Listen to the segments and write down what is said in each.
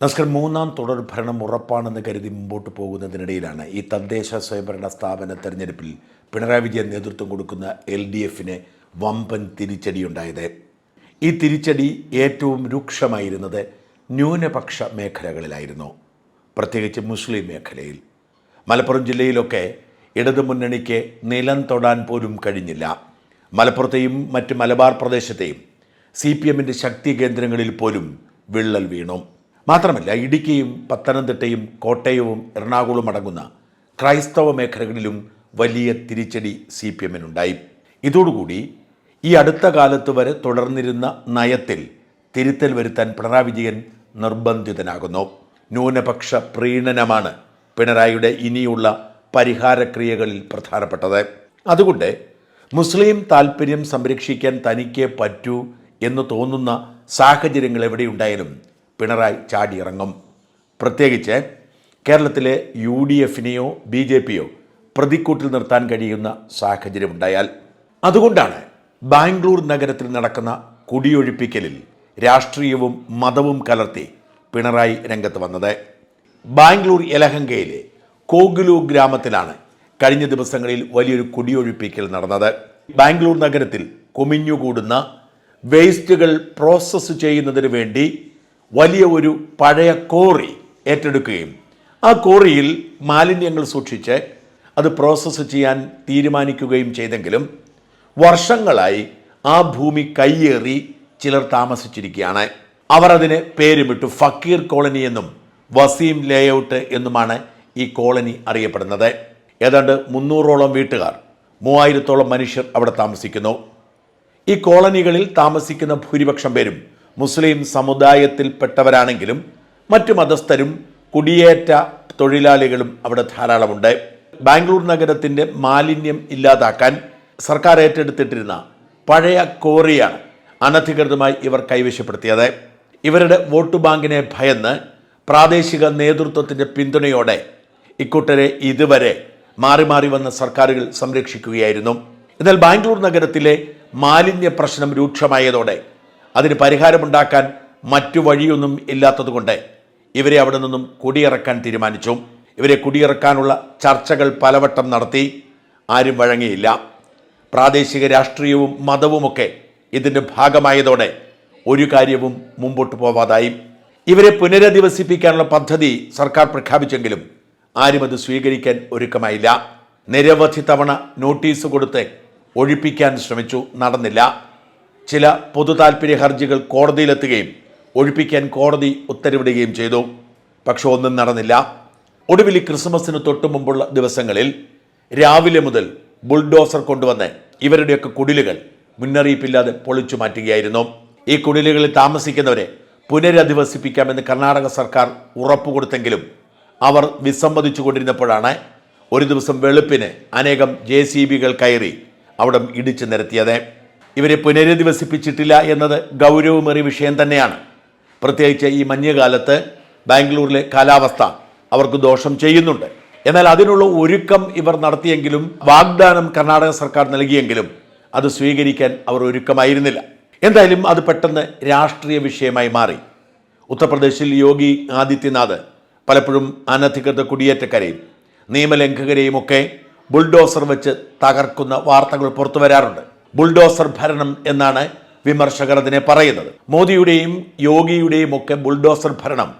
നമസ്കാരം. മൂന്നാം തുടർ ഭരണം ഉറപ്പാണെന്ന് കരുതി മുമ്പോട്ട് പോകുന്നതിനിടയിലാണ് ഈ തദ്ദേശ സ്വയംഭരണ സ്ഥാപന തെരഞ്ഞെടുപ്പിൽ പിണറായി വിജയൻ നേതൃത്വം കൊടുക്കുന്ന എൽ ഡി എഫിന് വമ്പൻ തിരിച്ചടിയുണ്ടായത്. ഈ തിരിച്ചടി ഏറ്റവും രൂക്ഷമായിരുന്നത് ന്യൂനപക്ഷ മേഖലകളിലായിരുന്നു പ്രത്യേകിച്ച് മുസ്ലിം മേഖലയിൽ. മലപ്പുറം ജില്ലയിലൊക്കെ ഇടതുമുന്നണിക്ക് നിലം തൊടാൻ പോലും കഴിഞ്ഞില്ല. മലപ്പുറത്തെയും മറ്റ് മലബാർ പ്രദേശത്തെയും സി പി എമ്മിന്റെ ശക്തി കേന്ദ്രങ്ങളിൽ പോലും വിള്ളൽ വീണു. മാത്രമല്ല ഇടുക്കിയും പത്തനംതിട്ടയും കോട്ടയവും എറണാകുളവും അടങ്ങുന്ന ക്രൈസ്തവ മേഖലകളിലും വലിയ തിരിച്ചടി സി പി എമ്മിനുണ്ടായി. ഇതോടുകൂടി ഈ അടുത്ത കാലത്ത് വരെ തുടർന്നിരുന്ന നയത്തിൽ തിരുത്തൽ വരുത്താൻ പിണറായി വിജയൻ നിർബന്ധിതനാകുന്നു. ന്യൂനപക്ഷ പ്രീണനമാണ് പിണറായിയുടെ ഇനിയുള്ള പരിഹാരക്രിയകളിൽ പ്രധാനപ്പെട്ടത്. അതുകൊണ്ട് മുസ്ലിം താൽപ്പര്യം സംരക്ഷിക്കാൻ തനിക്ക് പറ്റൂ എന്ന് തോന്നുന്ന സാഹചര്യങ്ങൾ എവിടെയുണ്ടായാലും പിണറായി ചാടിയിറങ്ങും. പ്രത്യേകിച്ച് കേരളത്തിലെ യു ഡി എഫിനെയോ ബി ജെ പിയോ പ്രതിക്കൂട്ടിൽ നിർത്താൻ കഴിയുന്ന സാഹചര്യമുണ്ടായാൽ. അതുകൊണ്ടാണ് ബാംഗ്ലൂർ നഗരത്തിൽ നടക്കുന്ന കുടിയൊഴിപ്പിക്കലിൽ രാഷ്ട്രീയവും മതവും കലർത്തി പിണറായി രംഗത്ത് വന്നത്. ബാംഗ്ലൂർ യലഹങ്കയിലെ കോഗുലു ഗ്രാമത്തിലാണ് കഴിഞ്ഞ ദിവസങ്ങളിൽ വലിയൊരു കുടിയൊഴിപ്പിക്കൽ നടന്നത്. ബാംഗ്ലൂർ നഗരത്തിൽ കുമിഞ്ഞുകൂടുന്ന വേസ്റ്റുകൾ പ്രോസസ്സ് ചെയ്യുന്നതിന് വേണ്ടി വലിയ ഒരു പഴയ കോറി ഏറ്റെടുക്കുകയും ആ കോറിയിൽ മാലിന്യങ്ങൾ സൂക്ഷിച്ച് അത് പ്രോസസ്സ് ചെയ്യാൻ തീരുമാനിക്കുകയും ചെയ്തെങ്കിലും വർഷങ്ങളായി ആ ഭൂമി കയ്യേറി ചിലർ താമസിച്ചിരിക്കുകയാണ്. അവർ അതിന് പേരുമിട്ടു ഫക്കീർ കോളനി എന്നും വസീം ലേഔട്ട് എന്നുമാണ് ഈ കോളനി അറിയപ്പെടുന്നത്. ഏതാണ്ട് മുന്നൂറോളം വീട്ടുകാർ മൂവായിരത്തോളം മനുഷ്യർ അവിടെ താമസിക്കുന്നു. ഈ കോളനികളിൽ താമസിക്കുന്ന ഭൂരിപക്ഷം പേരും മുസ്ലിം സമുദായത്തിൽപ്പെട്ടവരാണെങ്കിലും മറ്റു മതസ്ഥരും കുടിയേറ്റ തൊഴിലാളികളും അവിടെ ധാരാളമുണ്ട്. ബാംഗ്ലൂർ നഗരത്തിന്റെ മാലിന്യം ഇല്ലാതാക്കാൻ സർക്കാർ ഏറ്റെടുത്തിട്ടിരുന്ന പഴയ കോറിയാണ് അനധികൃതമായി ഇവർ കൈവശപ്പെടുത്തിയത്. ഇവരുടെ വോട്ട് ബാങ്കിനെ ഭയന്ന് പ്രാദേശിക നേതൃത്വത്തിന്റെ പിന്തുണയോടെ ഇക്കൂട്ടരെ ഇതുവരെ മാറി മാറി വന്ന സർക്കാരുകൾ സംരക്ഷിക്കുകയായിരുന്നു. എന്നാൽ ബാംഗ്ലൂർ നഗരത്തിലെ മാലിന്യ പ്രശ്നം രൂക്ഷമായതോടെ അതിന് പരിഹാരമുണ്ടാക്കാൻ മറ്റു വഴിയൊന്നും ഇല്ലാത്തതുകൊണ്ട് ഇവരെ അവിടെ നിന്നും കുടിയിറക്കാൻ തീരുമാനിച്ചു. ഇവരെ കുടിയിറക്കാനുള്ള ചർച്ചകൾ പലവട്ടം നടത്തി. ആരും വഴങ്ങിയില്ല. പ്രാദേശിക രാഷ്ട്രീയവും മതവുമൊക്കെ ഇതിന്റെ ഭാഗമായതോടെ ഒരു കാര്യവും മുമ്പോട്ട് പോവാതായി. ഇവരെ പുനരധിവസിപ്പിക്കാനുള്ള പദ്ധതി സർക്കാർ പ്രഖ്യാപിച്ചെങ്കിലും ആരും അത് സ്വീകരിക്കാൻ ഒരുക്കമായില്ല. നിരവധി തവണ നോട്ടീസ് കൊടുത്ത് ഒഴിപ്പിക്കാൻ ശ്രമിച്ചു നടന്നില്ല. ചില പൊതു താൽപ്പര്യ ഹർജികൾ കോടതിയിലെത്തുകയും ഒഴിപ്പിക്കാൻ കോടതി ഉത്തരവിടുകയും ചെയ്തു. പക്ഷെ ഒന്നും നടന്നില്ല. ഒടുവിൽ ക്രിസ്മസിന് തൊട്ടു മുമ്പുള്ള ദിവസങ്ങളിൽ രാവിലെ മുതൽ ബുൾഡോസർ കൊണ്ടുവന്ന് ഇവരുടെയൊക്കെ കുടിലുകൾ മുന്നറിയിപ്പില്ലാതെ പൊളിച്ചു മാറ്റുകയായിരുന്നു. ഈ കുടിലുകളിൽ താമസിക്കുന്നവരെ പുനരധിവസിപ്പിക്കാമെന്ന് കർണാടക സർക്കാർ ഉറപ്പു കൊടുത്തെങ്കിലും അവർ വിസമ്മതിച്ചു കൊണ്ടിരുന്നപ്പോഴാണ് ഒരു ദിവസം വെളുപ്പിന് അനേകം ജെ സി ബികൾ കയറി അവിടെ ഇടിച്ചു നിരത്തിയത്. ഇവരെ പുനരധിവസിപ്പിച്ചിട്ടില്ല എന്നത് ഗൗരവമേറിയ വിഷയം തന്നെയാണ്. പ്രത്യേകിച്ച് ഈ മഞ്ഞുകാലത്ത് ബാംഗ്ലൂരിലെ കാലാവസ്ഥ അവർക്ക് ദോഷം ചെയ്യുന്നുണ്ട്. എന്നാൽ അതിനുള്ള ഒരുക്കം ഇവർ നടത്തിയെങ്കിലും വാഗ്ദാനം കർണാടക സർക്കാർ നൽകിയെങ്കിലും അത് സ്വീകരിക്കാൻ അവർ ഒരുക്കമായിരുന്നില്ല. എന്തായാലും അത് പെട്ടെന്ന് രാഷ്ട്രീയ വിഷയമായി മാറി. ഉത്തർപ്രദേശിൽ യോഗി ആദിത്യനാഥ് പലപ്പോഴും അനധികൃത കുടിയേറ്റക്കാരെയും നിയമലംഘകരെയും ഒക്കെ ബുൾഡോസർ വെച്ച് തകർക്കുന്ന വാർത്തകൾ പുറത്തു വരാറുണ്ട് ബുൾഡോസർ ഭരണം എന്നാണ് വിമർശകർ അതിനെ പറയുന്നത്. മോദിയുടെയും യോഗിയുടെയും ഒക്കെ ബുൾഡോസർ ഭരണം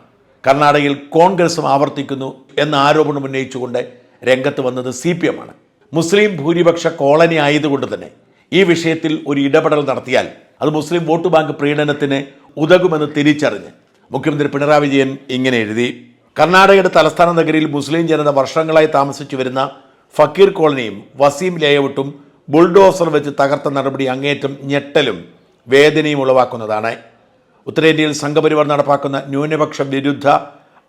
കർണാടകയിൽ കോൺഗ്രസും ആവർത്തിക്കുന്നു എന്ന ആരോപണം ഉന്നയിച്ചുകൊണ്ട് രംഗത്ത് വന്നത് സി പി എം ആണ് മുസ്ലിം ഭൂരിപക്ഷ കോളനി ആയതുകൊണ്ട് തന്നെ ഈ വിഷയത്തിൽ ഒരു ഇടപെടൽ നടത്തിയാൽ അത് മുസ്ലിം വോട്ട് ബാങ്ക് പ്രീണനത്തിന് ഉതകുമെന്ന് തിരിച്ചറിഞ്ഞ് മുഖ്യമന്ത്രി പിണറായി വിജയൻ ഇങ്ങനെ എഴുതി. കർണാടകയുടെ തലസ്ഥാന നഗരിയിൽ മുസ്ലിം ജനത വർഷങ്ങളായി താമസിച്ചു വരുന്ന ഫക്കീർ കോളനിയും വസീം ലേഔട്ടും ബുൾഡോസർ വെച്ച് തകർത്ത നടപടി അങ്ങേറ്റം ഞെട്ടലും വേദനയും ഉളവാക്കുന്നതാണ്. ഉത്തരേന്ത്യയിൽ സംഘപരിവാർ നടപ്പാക്കുന്ന ന്യൂനപക്ഷ വിരുദ്ധ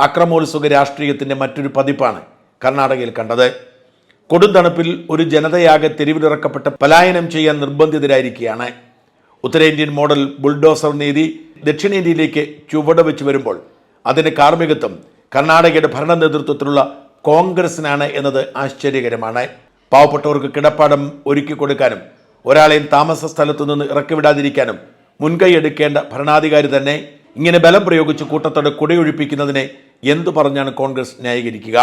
അക്രമോത്സുക രാഷ്ട്രീയത്തിന്റെ മറ്റൊരു പതിപ്പാണ് കർണാടകയിൽ കണ്ടത്. കൊടും തണുപ്പിൽ ഒരു ജനതയാകെ തെരുവിലിറക്കപ്പെട്ട് പലായനം ചെയ്യാൻ നിർബന്ധിതരായിരിക്കുകയാണ്. ഉത്തരേന്ത്യൻ മോഡൽ ബുൾഡോസർ നീതി ദക്ഷിണേന്ത്യയിലേക്ക് ചുവട് വെച്ച് വരുമ്പോൾ അതിന് കാർമ്മികത്വം കർണാടകയുടെ ഭരണ നേതൃത്വത്തിലുള്ള കോൺഗ്രസിനാണ് എന്നത് ആശ്ചര്യകരമാണ്. പാവപ്പെട്ടവർക്ക് കിടപ്പാടം ഒരുക്കി കൊടുക്കാനും ഒരാളെയും താമസ സ്ഥലത്തു നിന്ന് ഇറക്കിവിടാതിരിക്കാനും മുൻകൈ എടുക്കേണ്ട ഭരണാധികാരി തന്നെ ഇങ്ങനെ ബലം പ്രയോഗിച്ച് കൂട്ടത്തോടെ കുടയൊഴിപ്പിക്കുന്നതിനെ എന്തു പറഞ്ഞാണ് കോൺഗ്രസ് ന്യായീകരിക്കുക?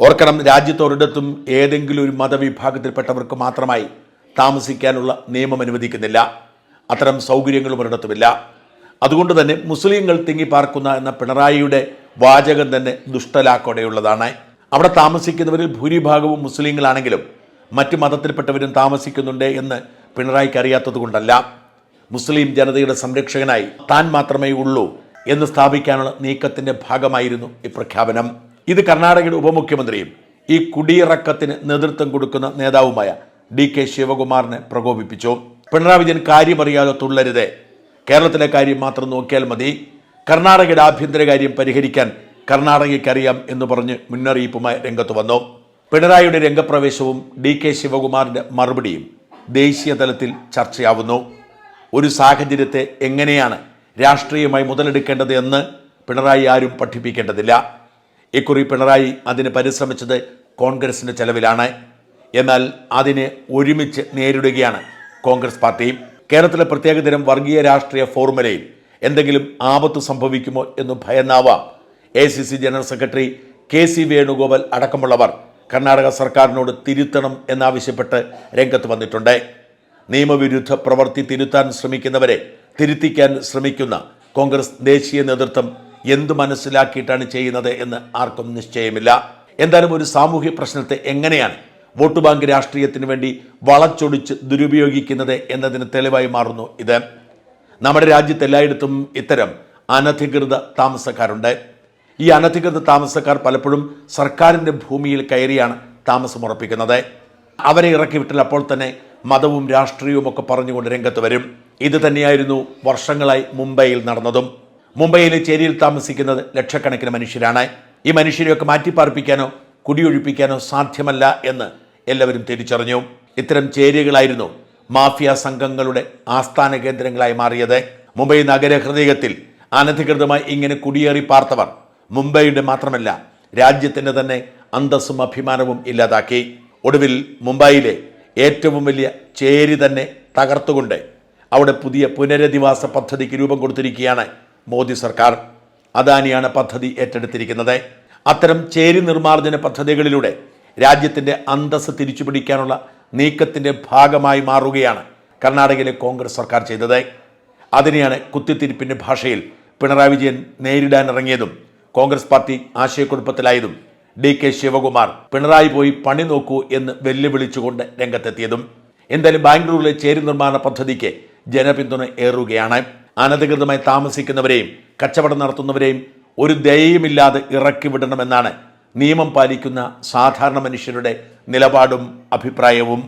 ഓർക്കണം രാജ്യത്തൊരിടത്തും ഏതെങ്കിലും ഒരു മതവിഭാഗത്തിൽപ്പെട്ടവർക്ക് മാത്രമായി താമസിക്കാനുള്ള നിയമം അനുവദിക്കുന്നില്ല. അത്തരം സൗകര്യങ്ങളും ഒരിടത്തുമില്ല. അതുകൊണ്ട് തന്നെ മുസ്ലിങ്ങൾ തിങ്ങിപ്പാർക്കുന്ന എന്ന പിണറായിയുടെ വാചകം തന്നെ ദുഷ്ടലാക്കോടെയുള്ളതാണ്. അവിടെ താമസിക്കുന്നവരിൽ ഭൂരിഭാഗവും മുസ്ലിങ്ങളാണെങ്കിലും മറ്റ് മതത്തിൽപ്പെട്ടവരും താമസിക്കുന്നുണ്ട് എന്ന് പിണറായിക്ക് അറിയാത്തത് കൊണ്ടല്ല. മുസ്ലിം ജനതയുടെ സംരക്ഷകനായി താൻ മാത്രമേ ഉള്ളൂ എന്ന് സ്ഥാപിക്കാനുള്ള നീക്കത്തിന്റെ ഭാഗമായിരുന്നു ഈ പ്രഖ്യാപനം. ഇത് കർണാടകയുടെ ഉപമുഖ്യമന്ത്രിയും ഈ കുടിയിറക്കത്തിന് നേതൃത്വം കൊടുക്കുന്ന നേതാവുമായ ഡി കെ ശിവകുമാറിനെ പ്രകോപിപ്പിച്ചു. പിണറായി വിജയൻ കാര്യമറിയാതെ തുള്ളരുതേ കേരളത്തിലെ കാര്യം മാത്രം നോക്കിയാൽ മതി. കർണാടകയുടെ ആഭ്യന്തര കാര്യം പരിഹരിക്കാൻ കർണാടകയ്ക്കറിയാം എന്ന് പറഞ്ഞ് മുന്നറിയിപ്പുമായി രംഗത്ത് വന്നു. പിണറായിയുടെ രംഗപ്രവേശവും ഡി കെ ശിവകുമാറിന്റെ മറുപടിയും ദേശീയ തലത്തിൽ ചർച്ചയാവുന്നു. ഒരു സാഹചര്യത്തെ എങ്ങനെയാണ് രാഷ്ട്രീയമായി മുതലെടുക്കേണ്ടത് എന്ന് പിണറായി ആരും പഠിപ്പിക്കേണ്ടതില്ല. ഇക്കുറി പിണറായി അതിന് പരിശ്രമിച്ചത് കോൺഗ്രസിന്റെ ചെലവിലാണ്. എന്നാൽ അതിനെ ഒരുമിച്ച് നേരിടുകയാണ് കോൺഗ്രസ് പാർട്ടിയും കേരളത്തിലെ പ്രത്യേകതരം വർഗീയ രാഷ്ട്രീയ ഫോർമുലയിൽ എന്തെങ്കിലും ആപത്ത് സംഭവിക്കുമോ എന്ന് ഭയന്നാവാം A C C general secretary K C Venugopal അടക്കമുള്ളവർ കർണാടക സർക്കാരിനോട് തിരുത്തണം എന്നാവശ്യപ്പെട്ട് രംഗത്ത് വന്നിട്ടുണ്ട്. നിയമവിരുദ്ധ പ്രവൃത്തി തിരുത്താൻ ശ്രമിക്കുന്നവരെ തിരുത്തിക്കാൻ ശ്രമിക്കുന്ന കോൺഗ്രസ് ദേശീയ നേതൃത്വം എന്തു മനസ്സിലാക്കിയിട്ടാണ് ചെയ്യുന്നത് എന്ന് ആർക്കും നിശ്ചയമില്ല. എന്തായാലും ഒരു സാമൂഹ്യ പ്രശ്നത്തെ എങ്ങനെയാണ് വോട്ട് ബാങ്ക് രാഷ്ട്രീയത്തിന് വേണ്ടി വളച്ചൊടിച്ച് ദുരുപയോഗിക്കുന്നത് എന്നതിന് തെളിവായി മാറുന്നു ഇത്. നമ്മുടെ രാജ്യത്ത് എല്ലായിടത്തും ഇത്തരം അനധികൃത താമസക്കാരുണ്ട്. ഈ അനധികൃത താമസക്കാർ പലപ്പോഴും സർക്കാരിന്റെ ഭൂമിയിൽ കയറിയാണ് താമസമുറപ്പിക്കുന്നത് അവരെ ഇറക്കി വിട്ടാൽ അപ്പോൾ തന്നെ മതവും രാഷ്ട്രീയവും ഒക്കെ പറഞ്ഞുകൊണ്ട് രംഗത്ത് വരും. ഇത് തന്നെയായിരുന്നു വർഷങ്ങളായി മുംബൈയിൽ നടന്നതും. മുംബൈയിലെ ചേരിയിൽ താമസിക്കുന്നത് ലക്ഷക്കണക്കിന് മനുഷ്യരാണ്. ഈ മനുഷ്യരെയൊക്കെ മാറ്റിപ്പാർപ്പിക്കാനോ കുടിയൊഴിപ്പിക്കാനോ സാധ്യമല്ല എന്ന് എല്ലാവരും തിരിച്ചറിഞ്ഞു. ഇത്തരം ചേരികളായിരുന്നു മാഫിയ സംഘങ്ങളുടെ ആസ്ഥാന കേന്ദ്രങ്ങളായി മാറിയത്. മുംബൈ നഗരഹൃദയത്തിൽ അനധികൃതമായി ഇങ്ങനെ കുടിയേറി പാർത്തവർ മുംബൈയുടെ മാത്രമല്ല രാജ്യത്തിന്റെ തന്നെ അന്തസ്സും അഭിമാനവും ഇല്ലാതാക്കി. ഒടുവിൽ മുംബൈയിലെ ഏറ്റവും വലിയ ചേരി തന്നെ തകർത്തുകൊണ്ട് അവിടെ പുതിയ പുനരധിവാസ പദ്ധതിക്ക് രൂപം കൊടുത്തിരിക്കുകയാണ് മോദി സർക്കാർ. അദാനിയാണ് പദ്ധതി ഏറ്റെടുത്തിരിക്കുന്നത്. അത്തരം ചേരി നിർമ്മാർജന പദ്ധതികളിലൂടെ രാജ്യത്തിന്റെ അന്തസ്സ് തിരിച്ചുപിടിക്കാനുള്ള നീക്കത്തിന്റെ ഭാഗമായി മാറുകയാണ് കർണാടകയിലെ കോൺഗ്രസ് സർക്കാർ ചെയ്തത്. അതിനെയാണ് കുത്തിത്തിരിപ്പിന്റെ ഭാഷയിൽ പിണറായി വിജയൻ നേരിടാൻ ഇറങ്ങിയതും കോൺഗ്രസ് പാർട്ടി ആശയക്കുഴപ്പത്തിലായതും ഡി കെ ശിവകുമാർ പിണറായി പോയി പണി നോക്കൂ എന്ന് വെല്ലുവിളിച്ചുകൊണ്ട് രംഗത്തെത്തിയതും എന്തായാലും ബാംഗ്ലൂരിലെ ചേരി നിർമ്മാണ പദ്ധതിക്ക് ജനപിന്തുണ ഏറുകയാണ്. അനധികൃതമായി താമസിക്കുന്നവരെയും കച്ചവടം നടത്തുന്നവരെയും ഒരു ദയയുമില്ലാതെ ഇറക്കി വിടണമെന്നാണ് നിയമം പാലിക്കുന്ന സാധാരണ മനുഷ്യരുടെ നിലപാടും അഭിപ്രായവും.